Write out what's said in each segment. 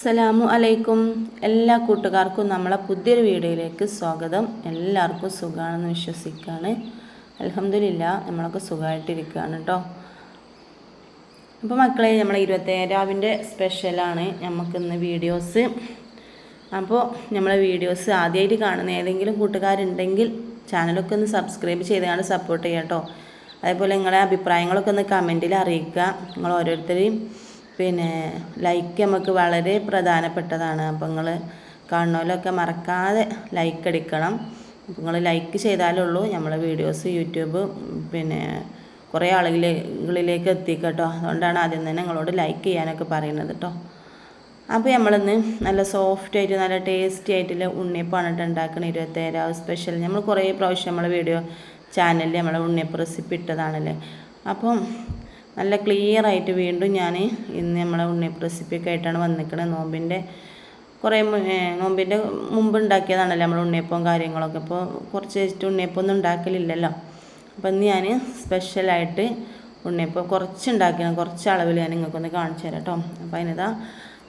അസ്സലാമു അലൈക്കും. എല്ലാ കൂട്ടുകാർക്കും നമ്മളെ പുതിയൊരു വീഡിയോയിലേക്ക് സ്വാഗതം. എല്ലാവർക്കും സുഖമാണെന്ന് വിശ്വസിക്കുകയാണ് അലഹമില്ല നമ്മളൊക്കെ സുഖമായിട്ടിരിക്കുകയാണ് കേട്ടോ. അപ്പോൾ മക്കളെ നമ്മൾ ഇരുപത്തേഴാവിന്റെ സ്പെഷ്യലാണ് നമുക്കിന്ന് വീഡിയോസ്. അപ്പോൾ നമ്മളെ വീഡിയോസ് ആദ്യമായിട്ട് കാണുന്ന ഏതെങ്കിലും കൂട്ടുകാരുണ്ടെങ്കിൽ ചാനലൊക്കെ ഒന്ന് സബ്സ്ക്രൈബ് ചെയ്താണ് സപ്പോർട്ട് ചെയ്യാം കേട്ടോ. അതേപോലെ നിങ്ങളെ അഭിപ്രായങ്ങളൊക്കെ ഒന്ന് കമന്റിൽ അറിയിക്കുക. നിങ്ങൾ ഓരോരുത്തരെയും പിന്നെ ലൈക്ക് നമുക്ക് വളരെ പ്രധാനപ്പെട്ടതാണ്. അപ്പോൾ നിങ്ങൾ കാണുന്നവരൊക്കെ മറക്കാതെ ലൈക്ക് അടിക്കണം. നിങ്ങൾ ലൈക്ക് ചെയ്താലേ ഉള്ളൂ. നമ്മളെ വീഡിയോസ് യൂട്യൂബ് പിന്നെ കുറേ ആളുകളിലേക്ക് എത്തിക്കട്ടോ. അതുകൊണ്ടാണ് ആദ്യം തന്നെ നിങ്ങളോട് ലൈക്ക് ചെയ്യാനൊക്കെ പറയുന്നത് കേട്ടോ അപ്പോൾ നമ്മളിന്ന് നല്ല സോഫ്റ്റ് ആയിട്ട് നല്ല ടേസ്റ്റി ആയിട്ടുള്ള ഉണ്ണിയപ്പമാണ് കേട്ടോ ഉണ്ടാക്കുന്നത് ഇരുപത്തേഴാവ് സ്പെഷ്യൽ നമ്മൾ കുറേ പ്രാവശ്യം നമ്മളെ വീഡിയോ ചാനലിൽ നമ്മളെ ഉണ്ണിയപ്പ് റെസിപ്പി ഇട്ടതാണല്ലേ. അപ്പം നല്ല ക്ലിയർ ആയിട്ട് വീണ്ടും ഞാൻ ഇന്ന് നമ്മളെ ഉണ്ണിയപ്പ് റെസിപ്പിയൊക്കെ ആയിട്ടാണ് വന്നിരിക്കുന്നത് നോമ്പിന്റെ കുറേ നോമ്പിന്റെ മുമ്പ് ഉണ്ടാക്കിയതാണല്ലോ നമ്മൾ ഉണ്ണിയപ്പവും കാര്യങ്ങളൊക്കെ. അപ്പോൾ കുറച്ച് വെച്ചിട്ട് ഉണ്ണിയപ്പം ഒന്നും ഉണ്ടാക്കലില്ലല്ലോ. അപ്പം ഇന്ന് ഞാൻ സ്പെഷ്യലായിട്ട് ഉണ്ണിയപ്പം കുറച്ച് ഉണ്ടാക്കിയാണ്. കുറച്ച് അളവിൽ ഞാൻ നിങ്ങൾക്കൊന്ന് കാണിച്ചു തരാം കേട്ടോ അപ്പോൾ അതിനിതാ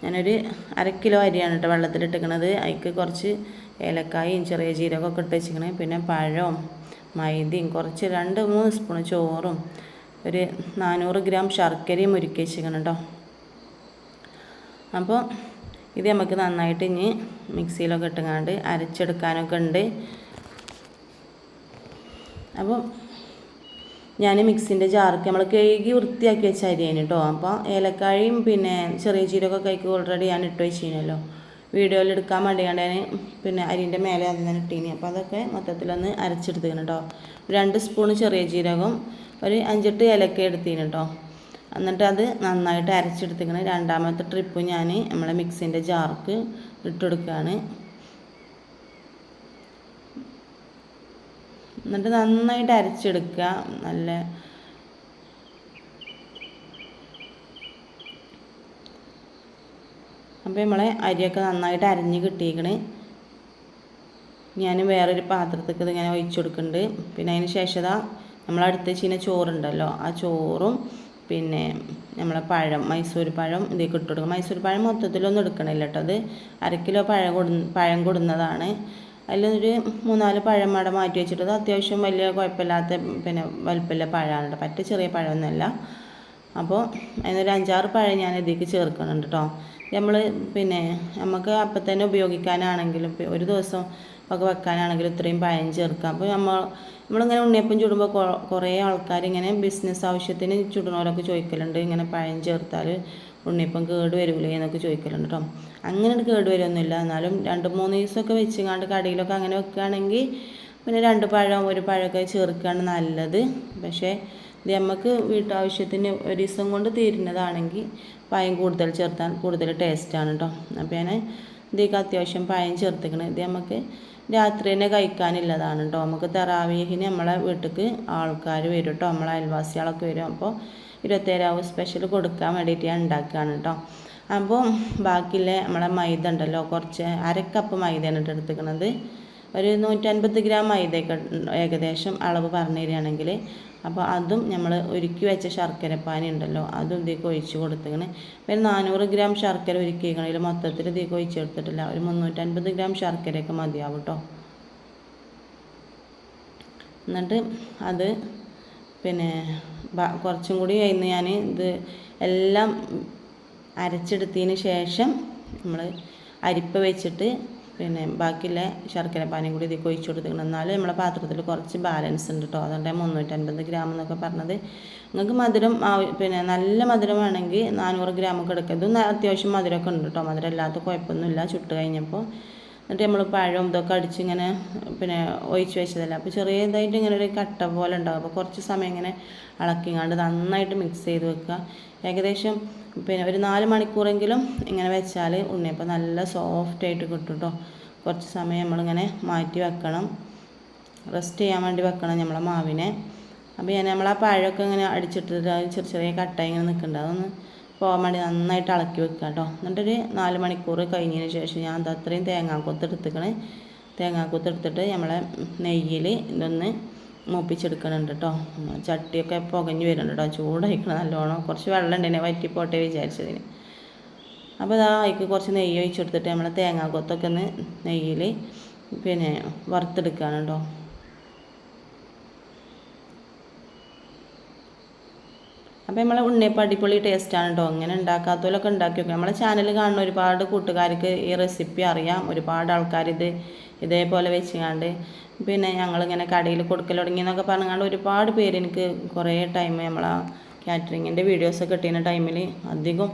ഞാനൊരു അര കിലോ അരിയാണ് കേട്ടോ വെള്ളത്തിലിട്ടിക്കണത് അതിക്ക് കുറച്ച് ഏലക്കായും ചെറിയ ജീരകമൊക്കെ ഇട്ട് വെച്ചിരിക്കണേ. പിന്നെ പഴവും മൈദയും കുറച്ച് രണ്ട് മൂന്ന് സ്പൂൺ ചോറും ഒരു നാനൂറ് ഗ്രാം ശർക്കരയും ഒരുക്കി കേട്ടോ. അപ്പോൾ ഇത് നമുക്ക് നന്നായിട്ട് ഇനി മിക്സിയിലൊക്കെ ഇട്ടുകൊണ്ട് അരച്ചെടുക്കാനൊക്കെ ഉണ്ട്. അപ്പോൾ ഞാൻ മിക്സിന്റെ ജാർക്ക് നമ്മൾ കഴുകി വൃത്തിയാക്കി വെച്ച അരിയാണ് കേട്ടോ. അപ്പോൾ ഏലക്കായും പിന്നെ ചെറിയ ജീരകമൊക്കെ കൈക്ക് ഓൾറെഡി ഞാൻ ഇട്ട് വെച്ചിരുന്നല്ലോ വീഡിയോയിൽ എടുക്കാൻ വേണ്ടിയാണ് ഞാൻ പിന്നെ അരിന്റെ മേലെ അതിൽ തന്നെ ഇട്ടീനി. അപ്പോൾ അതൊക്കെ മൊത്തത്തിലൊന്ന് അരച്ചെടുത്തിക്കണം കേട്ടോ രണ്ട് സ്പൂൺ ചെറിയ ജീരകം ഒരു അഞ്ചെട്ട് ഏലക്ക എടുത്തിന് കേട്ടോ എന്നിട്ട് അത് നന്നായിട്ട് അരച്ചെടുത്തിക്കണം രണ്ടാമത്തെ ട്രിപ്പ് ഞാൻ നമ്മളെ മിക്സിന്റെ ജാർക്ക് ഇട്ട് ഇട്ടെടുക്കുകയാണ് എന്നിട്ട് നന്നായിട്ട് അരച്ചെടുക്കുക. നല്ല അപ്പോൾ നമ്മളെ അരിയൊക്കെ നന്നായിട്ട് അരിഞ്ഞ് കിട്ടിയേക്കണ് ഞാൻ വേറൊരു പാത്രത്തേക്ക് ഇതിങ്ങനെ ഒഴിച്ചു കൊടുക്കുന്നുണ്ട് പിന്നെ അതിന് ശേഷം നമ്മളടുത്ത് ചീന ചോറുണ്ടല്ലോ ആ ചോറും പിന്നെ നമ്മളെ പഴം മൈസൂർ പഴം ഇതിലേക്ക് ഇട്ട് കൊടുക്കും. മൈസൂർ പഴം മൊത്തത്തിലൊന്നും എടുക്കണില്ല കേട്ടോ. അത് അര കിലോ പഴം കൊടു പഴം കൊടുന്നതാണ്. അതിലൊരു മൂന്നാൽ പഴം അവിടെ മാറ്റി വെച്ചിട്ട് അത് അത്യാവശ്യം വലിയ കുഴപ്പമില്ലാത്ത പിന്നെ വലിപ്പമില്ല പഴമാണ് കേട്ടോ പറ്റ ചെറിയ പഴമൊന്നുമല്ല. അപ്പോൾ അതിനൊരു അഞ്ചാറ് പഴം ഞാൻ ഇതിലേക്ക് ചേർക്കുന്നുണ്ട് കേട്ടോ. നമ്മൾ പിന്നെ നമുക്ക് അപ്പം തന്നെ ഉപയോഗിക്കാനാണെങ്കിലും ഒരു ദിവസം ഒക്കെ വെക്കാനാണെങ്കിലും ഇത്രയും പഴം ചേർക്കാം അപ്പോൾ നമ്മൾ നമ്മളിങ്ങനെ ഉണ്ണിയപ്പം ചുടുമ്പോൾ കുറേ ആൾക്കാർ ഇങ്ങനെ ബിസിനസ് ആവശ്യത്തിന് ചുടുന്നവരൊക്കെ ചോദിക്കലുണ്ട്. ഇങ്ങനെ പഴം ചേർത്താൽ ഉണ്ണിയപ്പം കേട് വരില്ലേ എന്നൊക്കെ ചോദിക്കലുണ്ട് കേട്ടോ അങ്ങനെ കേട് വരുമൊന്നുമില്ല എന്നാലും രണ്ട് മൂന്ന് ദിവസമൊക്കെ വെച്ചിങ്ങാണ്ട് കടയിലൊക്കെ അങ്ങനെ വെക്കുകയാണെങ്കിൽ പിന്നെ രണ്ട് പഴം ഒരു പഴമൊക്കെ ചേർക്കുകയാണ് നല്ലത്. പക്ഷേ ഇത് നമുക്ക് വീട്ടാവശ്യത്തിന് ഒരു ദിവസം കൊണ്ട് തീരുന്നതാണെങ്കിൽ പഴം കൂടുതൽ ചേർത്താൽ കൂടുതൽ ടേസ്റ്റാണ് കേട്ടോ അപ്പോൾ ഞാൻ ഇതിലേക്ക് അത്യാവശ്യം പായം ചേർത്തിക്കണം. ഇത് നമുക്ക് രാത്രി തന്നെ കഴിക്കാനുള്ളതാണ് കേട്ടോ നമുക്ക് തെറാവീഹിന് നമ്മളെ വീട്ടിലേക്ക് ആൾക്കാർ വരും കേട്ടോ നമ്മളെ അയൽവാസികളൊക്കെ വരും. അപ്പോൾ ഇരുപത്തേഴാവ് സ്പെഷ്യൽ കൊടുക്കാൻ വേണ്ടിയിട്ട് ഞാൻ ഉണ്ടാക്കുകയാണ് കേട്ടോ അപ്പോൾ ബാക്കിയുള്ള നമ്മളെ മൈദ ഉണ്ടല്ലോ. കുറച്ച് അരക്കപ്പ് മൈദയാണ് കേട്ടോ എടുത്തിക്കണത്. ഒരു നൂറ്റൻപത് ഗ്രാം മൈദയൊക്കെ ഏകദേശം അളവ് പറഞ്ഞു തരികയാണെങ്കിൽ അപ്പോൾ അതും നമ്മൾ ഒരുക്കി വെച്ച ശർക്കരപ്പാനി ഉണ്ടല്ലോ അതും ഇതിലേക്ക് ഒഴിച്ച് കൊടുത്തിങ്ങനെ. പിന്നെ നാനൂറ് ഗ്രാം ശർക്കര ഒരുക്കിയിരിക്കണമെങ്കിൽ മൊത്തത്തിൽ ഇതിലേക്ക് ഒഴിച്ച് കൊടുത്തിട്ടില്ല. ഒരു മുന്നൂറ്റൻപത് ഗ്രാം ശർക്കരയൊക്കെ മതിയാവും കേട്ടോ. എന്നിട്ട് അത് പിന്നെ കുറച്ചും കൂടി കഴിഞ്ഞ് ഞാൻ ഇത് എല്ലാം അരച്ചെടുത്തതിന് ശേഷം നമ്മൾ അരിപ്പ വെച്ചിട്ട് പിന്നെ ബാക്കിയുള്ള ശർക്കര പാനിയും കൂടി ഇതിൽ ഒഴിച്ചു കൊടുത്തിക്കണം എന്നാലും നമ്മളെ പാത്രത്തിൽ കുറച്ച് ബാലൻസ് ഉണ്ട് കേട്ടോ അതുകൊണ്ട് മുന്നൂറ്റൻപത് ഗ്രാം എന്നൊക്കെ പറഞ്ഞത്. നിങ്ങൾക്ക് മധുരം പിന്നെ നല്ല മധുരം വേണമെങ്കിൽ നാനൂറ് ഗ്രാമൊക്കെ എടുക്കുക ഇതും അത്യാവശ്യം മധുരമൊക്കെ ഉണ്ട് കേട്ടോ മധുരം അല്ലാത്ത കുഴപ്പമൊന്നുമില്ല. ചുട്ട് കഴിഞ്ഞപ്പോൾ എന്നിട്ട് നമ്മൾ പഴം ഇതൊക്കെ അടിച്ച് ഇങ്ങനെ പിന്നെ ഒഴിച്ച് വെച്ചതല്ല. അപ്പോൾ ചെറിയതായിട്ട് ഇങ്ങനെ ഒരു കട്ട പോലെ ഉണ്ടാകും അപ്പോൾ കുറച്ച് സമയം ഇങ്ങനെ ഇളക്കിങ്ങാണ്ട് നന്നായിട്ട് മിക്സ് ചെയ്ത് വെക്കുക. ഏകദേശം പിന്നെ ഒരു നാല് മണിക്കൂറെങ്കിലും ഇങ്ങനെ വെച്ചാൽ ഉണ്ണിയപ്പം നല്ല സോഫ്റ്റ് ആയിട്ട് കിട്ടും കേട്ടോ കുറച്ച് സമയം നമ്മളിങ്ങനെ മാറ്റി വെക്കണം. റെസ്റ്റ് ചെയ്യാൻ വേണ്ടി വെക്കണം നമ്മളെ മാവിനെ. അപ്പോൾ ഞാൻ നമ്മൾ ആ പഴമൊക്കെ ഇങ്ങനെ അടിച്ചിട്ടിട്ട് ചെറിയ ചെറിയ കട്ടായി ഇങ്ങനെ നിൽക്കുന്നുണ്ട് അതൊന്ന് പോകാൻ വേണ്ടി നന്നായിട്ട് ഇളക്കി വെക്കുക കേട്ടോ. എന്നിട്ടൊരു നാല് മണിക്കൂർ കഴിഞ്ഞതിന് ശേഷം ഞാൻ അത്രയും തേങ്ങാക്കൊത്ത് എടുത്തുക്കണ്. തേങ്ങാക്കൊത്ത് എടുത്തിട്ട് നമ്മളെ നെയ്യിൽ ഇതൊന്ന് മൂപ്പിച്ചെടുക്കണുണ്ട് കേട്ടോ. ചട്ടിയൊക്കെ പുകഞ്ഞ് വരുന്നുണ്ട് കേട്ടോ. ചൂടായിക്കണം നല്ലോണം. കുറച്ച് വെള്ളം ഉണ്ടെന്നെ വറ്റിപ്പോട്ടെ വിചാരിച്ചതിന്. അപ്പോൾ ഇതാ അതിക്ക് കുറച്ച് നെയ്യ് ഒഴിച്ചെടുത്തിട്ട് നമ്മളെ തേങ്ങാക്കൊത്തൊക്കെ ഒന്ന് നെയ്യിൽ പിന്നെ വറുത്തെടുക്കുകയാണ് കേട്ടോ. അപ്പോൾ നമ്മളെ ഉണ്ണിയപ്പം അടിപൊളി ടേസ്റ്റാണ് കേട്ടോ അങ്ങനെ ഉണ്ടാക്കാത്തവരൊക്കെ ഉണ്ടാക്കി വെക്കും നമ്മളെ ചാനൽ കാണുന്ന ഒരുപാട് കൂട്ടുകാർക്ക് ഈ റെസിപ്പി അറിയാം. ഒരുപാട് ആൾക്കാർ ഇത് ഇതേപോലെ വെച്ചുകൊണ്ട് പിന്നെ ഞങ്ങളിങ്ങനെ കടയിൽ കൊടുക്കൽ തുടങ്ങി എന്നൊക്കെ പറഞ്ഞുകൊണ്ട് ഒരുപാട് പേര് എനിക്ക് കുറേ ടൈം നമ്മളാ കാറ്ററിങ്ങിന്റെ വീഡിയോസൊക്കെ കിട്ടിയ ടൈമിൽ അധികം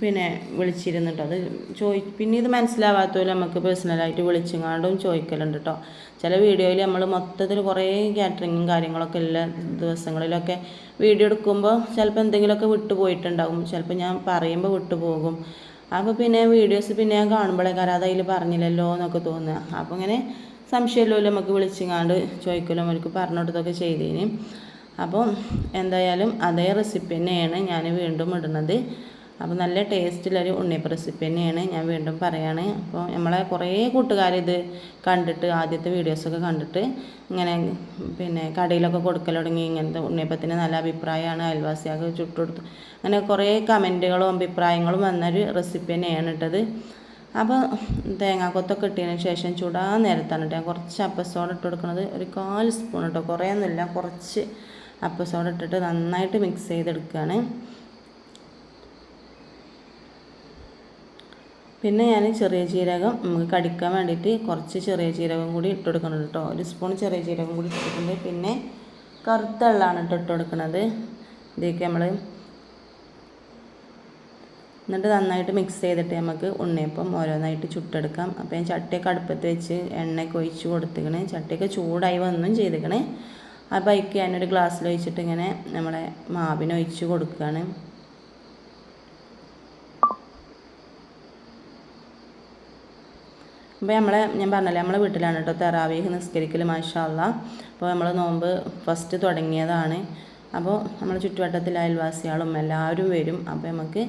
പിന്നെ വിളിച്ചിരുന്നുണ്ട് അത് ചോയി പിന്നെ ഇത് മനസ്സിലാവാത്തവരും നമുക്ക് പേഴ്സണലായിട്ട് വിളിച്ചുങ്ങാണ്ടും ചോദിക്കലുണ്ട് കേട്ടോ ചില വീഡിയോയിൽ നമ്മൾ മൊത്തത്തിൽ കുറേ കാറ്ററിങ്ങും കാര്യങ്ങളൊക്കെ എല്ലാ ദിവസങ്ങളിലൊക്കെ വീഡിയോ എടുക്കുമ്പോൾ ചിലപ്പോൾ എന്തെങ്കിലുമൊക്കെ വിട്ടുപോയിട്ടുണ്ടാകും ചിലപ്പോൾ ഞാൻ പറയുമ്പോൾ വിട്ടുപോകും അപ്പോൾ പിന്നെ വീഡിയോസ് പിന്നെ ഞാൻ കാണുമ്പോഴേ കാരണം അത് അതിൽ പറഞ്ഞില്ലല്ലോ എന്നൊക്കെ തോന്നുക അപ്പോൾ ഇങ്ങനെ സംശയമില്ലല്ലോ നമുക്ക് വിളിച്ചിങ്ങാണ്ട് ചോദിക്കലോ അവർക്ക് പറഞ്ഞു ചെയ്തേന്. അപ്പോൾ എന്തായാലും അതേ റെസിപ്പി തന്നെയാണ് ഞാൻ വീണ്ടും ഇടുന്നത്. അപ്പോൾ നല്ല ടേസ്റ്റിലൊരു ഉണ്ണിയപ്പം റെസിപ്പി തന്നെയാണ് ഞാൻ വീണ്ടും പറയുകയാണ് അപ്പോൾ നമ്മളെ കുറേ കൂട്ടുകാർ ഇത് കണ്ടിട്ട് ആദ്യത്തെ വീഡിയോസൊക്കെ കണ്ടിട്ട് ഇങ്ങനെ പിന്നെ കടയിലൊക്കെ കൊടുക്കൽ തുടങ്ങി ഇങ്ങനത്തെ ഉണ്ണിയപ്പത്തിന് നല്ല അഭിപ്രായമാണ്. അയൽവാസിയൊക്കെ ചുട്ടുകൊടുത്തു അങ്ങനെ കുറേ കമന്റുകളും അഭിപ്രായങ്ങളും വന്നൊരു റെസിപ്പി തന്നെയാണ് ഇട്ടത്. അപ്പോൾ തേങ്ങാക്കൊത്തൊക്കെ ഇട്ടതിന് ശേഷം ചൂടാ നേരത്താണ് ഞാൻ കുറച്ച് അപ്പസോഡ് ഇട്ട് കൊടുക്കുന്നത്. ഒരു കാൽ സ്പൂൺ കേട്ടോ കുറേ ഒന്നുമില്ല കുറച്ച് അപ്പസോഡ് ഇട്ടിട്ട് നന്നായിട്ട് മിക്സ് ചെയ്തെടുക്കുകയാണ്. പിന്നെ ഞാൻ ചെറിയ ജീരകം നമുക്ക് കടിക്കാൻ വേണ്ടിയിട്ട് കുറച്ച് ചെറിയ ജീരകം കൂടി ഇട്ട് കൊടുക്കണം കേട്ടോ. ഒരു സ്പൂൺ ചെറിയ ജീരകം കൂടി ഇട്ടിട്ടുണ്ട് പിന്നെ കറുത്ത വെള്ളമാണ് ഇട്ട് ഇട്ട് കൊടുക്കുന്നത്. ഇതൊക്കെ നമ്മൾ എന്നിട്ട് നന്നായിട്ട് മിക്സ് ചെയ്തിട്ട് നമുക്ക് ഉണ്ണിയപ്പം ഓരോന്നായിട്ട് ചുട്ടെടുക്കാം. അപ്പോൾ ഞാൻ ചട്ടിയൊക്കെ അടുപ്പത്ത് വെച്ച് എണ്ണയൊക്കെ ഒഴിച്ച് കൊടുത്തിക്കണേ. ചട്ടിയൊക്കെ ചൂടായി വന്നും ചെയ്തിക്കണേ. ആ ബൈക്ക് ഞാനൊരു ഗ്ലാസ്സിൽ ഒഴിച്ചിട്ട് ഇങ്ങനെ നമ്മളെ മാവിനൊഴിച്ച് കൊടുക്കുകയാണ് അപ്പോൾ നമ്മളെ ഞാൻ പറഞ്ഞല്ലേ നമ്മളെ വീട്ടിലാണ് കേട്ടോ തെറാവീഹ് നിസ്കരിക്കൽ മാഷാല്ല അപ്പോൾ നമ്മൾ നോമ്പ് ഫസ്റ്റ് തുടങ്ങിയതാണ്. അപ്പോൾ നമ്മുടെ ചുറ്റുവട്ടത്തിൽ അയൽവാസികളും എല്ലാവരും വരും. അപ്പോൾ നമുക്ക്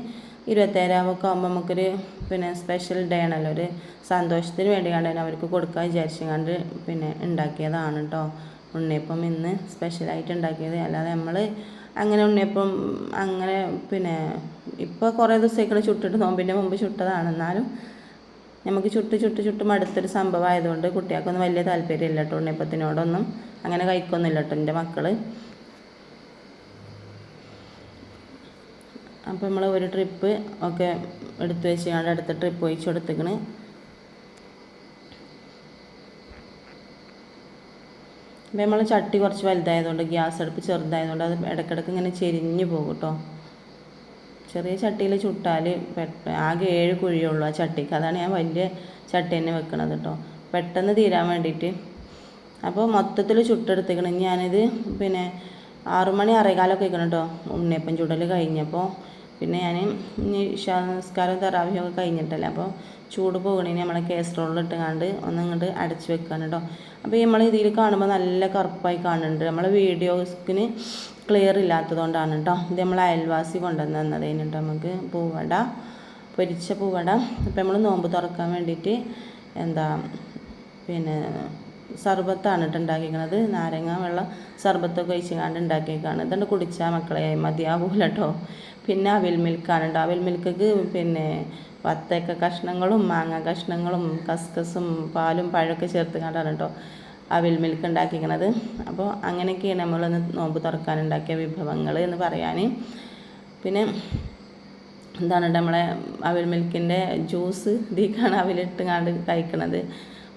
ഇരുപത്തേഴാമൊക്കെ ആകുമ്പോൾ നമുക്കൊരു പിന്നെ സ്പെഷ്യൽ ഡേ ആണല്ലോ. ഒരു സന്തോഷത്തിന് വേണ്ടി കണ്ടു അവർക്ക് കൊടുക്കാൻ വിചാരിച്ചു കണ്ട് പിന്നെ ഉണ്ടാക്കിയതാണ് കേട്ടോ ഉണ്ണിയപ്പം ഇന്ന് സ്പെഷ്യലായിട്ട് ഉണ്ടാക്കിയത് അല്ലാതെ നമ്മൾ അങ്ങനെ ഉണ്ണിയപ്പം അങ്ങനെ പിന്നെ ഇപ്പോൾ കുറേ ദിവസത്തേക്കുള്ള ചുട്ടിട്ട് നോമ്പിന്റെ മുമ്പ് ചുട്ടതാണ്. എന്നാലും നമുക്ക് ചുട്ട് ചുട്ട് ചുട്ട് മടുത്തൊരു സംഭവം ആയതുകൊണ്ട് കുട്ടികൾക്കൊന്നും വലിയ താല്പര്യമില്ല കേട്ടോ ഉണ്ണിയപ്പത്തിനോടൊന്നും. അങ്ങനെ കഴിക്കൊന്നുമില്ല കേട്ടോ എന്റെ മക്കൾ അപ്പോൾ നമ്മൾ ഒരു ട്രിപ്പ് ഒക്കെ എടുത്തു വെച്ച് ഞങ്ങളുടെ അടുത്ത ട്രിപ്പ് ഒഴിച്ചു കൊടുത്തേക്കണ്. അപ്പോൾ നമ്മൾ ചട്ടി കുറച്ച് വലുതായതുകൊണ്ട് ഗ്യാസ് അടുപ്പ് ചെറുതായതുകൊണ്ട് അത് ഇടയ്ക്കിടയ്ക്ക് ഇങ്ങനെ ചെരിഞ്ഞു പോകും കേട്ടോ. ചെറിയ ചട്ടിയിൽ ചുട്ടാൽ ആകെ ഏഴ് കുഴിയുള്ളൂ ആ ചട്ടിക്ക്. അതാണ് ഞാൻ വലിയ ചട്ടി തന്നെ വെക്കണത് കേട്ടോ പെട്ടെന്ന് തീരാൻ വേണ്ടിയിട്ട്. അപ്പോൾ മൊത്തത്തിൽ ചുട്ടെടുത്തേക്കണം. ഞാനിത് പിന്നെ ആറുമണി അറേകാലൊക്കെ വെക്കണം കേട്ടോ ഉണ്ണിയപ്പം ചുടൽ കഴിഞ്ഞപ്പോൾ പിന്നെ ഞാൻ ഇനി സംസ്കാരം തറാവിയൊക്കെ കഴിഞ്ഞിട്ടല്ലേ. അപ്പോൾ ചൂട് പോകണേന് നമ്മളെ കേസറോളിലിട്ട് കണ്ട് ഒന്ന് ഇങ്ങോട്ട് അടച്ച് വെക്കാൻ കേട്ടോ അപ്പോൾ നമ്മൾ ഇതിൽ കാണുമ്പോൾ നല്ല കറുപ്പായി കാണുന്നുണ്ട്. നമ്മളെ വീഡിയോസിന് ക്ലിയർ ഇല്ലാത്തതുകൊണ്ടാണ് കേട്ടോ ഇത് നമ്മൾ അയൽവാസി കൊണ്ടുവന്ന് കേട്ടോ നമുക്ക് പൂവട പൊരിച്ച പൂവട. അപ്പോൾ നമ്മൾ നോമ്പ് തുറക്കാൻ വേണ്ടിയിട്ട് എന്താ പിന്നെ സർബത്താണ് കേട്ടോ ഉണ്ടാക്കിയിരിക്കുന്നത് നാരങ്ങ വെള്ളം സർബത്തൊക്കെ ഒഴിച്ചുകൊണ്ട് ഉണ്ടാക്കിയേക്കാണ് ഇതുകൊണ്ട് കുടിച്ചാൽ മക്കളെ മതിയാവൂല കേട്ടോ പിന്നെ അവിൽ മിൽക്കാണ് കേട്ടോ അവിൽ മിൽക്കക്ക് പിന്നെ വത്തക്ക കഷ്ണങ്ങളും മാങ്ങ കഷ്ണങ്ങളും കസ്കസും പാലും പഴമൊക്കെ ചേർത്ത് കണ്ടാണ് കേട്ടോ അവിൽ മിൽക്ക് ഉണ്ടാക്കിക്കണത്. അപ്പോൾ അങ്ങനെയൊക്കെയാണ് നമ്മളൊന്ന് നോമ്പ് തുറക്കാനുണ്ടാക്കിയ വിഭവങ്ങൾ എന്ന് പറയാൻ പിന്നെ എന്താണ് നമ്മളെ അവിൽ മിൽക്കിന്റെ ജ്യൂസ് ഇതിക്കാണ് അവിലിട്ട് കണ്ട് കഴിക്കണത്.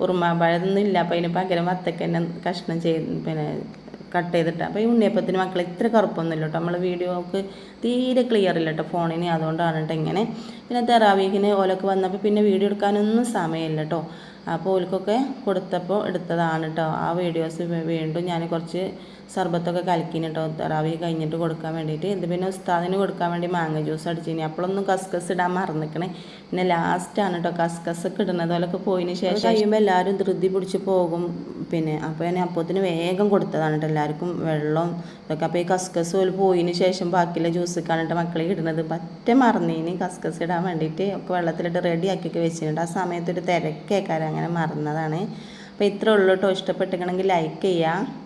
ഉറുമാമ്പഴമൊന്നും ഇല്ല. അപ്പോൾ അതിന് പകരം വത്തക്കന്നെ കഷ്ണം ചെയ്ത് പിന്നെ കട്ട് ചെയ്തിട്ട് അപ്പോൾ ഈ ഉണ്ണിയപ്പത്തിന് മക്കൾ ഇത്ര കറുപ്പൊന്നുമില്ല കേട്ടോ നമ്മൾ വീഡിയോക്ക് തീരെ ക്ലിയർ ഇല്ല കേട്ടോ ഫോണിന്. അതുകൊണ്ടാണ് കേട്ടോ ഇങ്ങനെ പിന്നെ തെറാവീഖിന് ഓലൊക്കെ വന്നപ്പോൾ പിന്നെ വീഡിയോ എടുക്കാനൊന്നും സമയമില്ല കേട്ടോ അപ്പോൾ ഓൽക്കൊക്കെ കൊടുത്തപ്പോൾ എടുത്തതാണ് കേട്ടോ ആ വീഡിയോസ് വീണ്ടും ഞാൻ കുറച്ച് സർബത്തൊക്കെ കലക്കിന് കേട്ടോ തറാവി കഴിഞ്ഞിട്ട് കൊടുക്കാൻ വേണ്ടിയിട്ട് ഇത് പിന്നെ ഉസ്താദിന് കൊടുക്കാൻ വേണ്ടി മാങ്ങ ജ്യൂസ് അടിച്ചിനി. അപ്പോഴൊന്നും കസ്കസ് ഇടാൻ മറന്നിക്കണേ. പിന്നെ ലാസ്റ്റാണ് കേട്ടോ കസ്കസ് ഒക്കെ ഇടുന്നത്. പോലൊക്കെ പോയതിന് ശേഷം കഴിയുമ്പോൾ എല്ലാവരും ധൃതി പിടിച്ച് പോകും. പിന്നെ അപ്പോൾ ഞാൻ അപ്പോത്തിന് വേഗം കൊടുത്തതാണ് കേട്ടോ എല്ലാവർക്കും വെള്ളം ഇതൊക്കെ. അപ്പോൾ ഈ കസ്കസ് പോലെ പോയതിന് ശേഷം ബാക്കിയുള്ള ജ്യൂസ് കാണിട്ട് മക്കളെ ഇടുന്നത്. പറ്റ മറന്നതിന് കസ്കസ് ഇടാൻ വേണ്ടിയിട്ട് ഒക്കെ വെള്ളത്തിലിട്ട് റെഡി ആക്കിയൊക്കെ വെച്ചിട്ടുണ്ട്. ആ സമയത്തൊരു തിരക്കേക്കാരം. അങ്ങനെ മറന്നതാണ്. അപ്പോൾ ഇത്ര ഉള്ളൂ കേട്ടോ ഇഷ്ടപ്പെട്ടിക്കണമെങ്കിൽ ലൈക്ക് ചെയ്യുക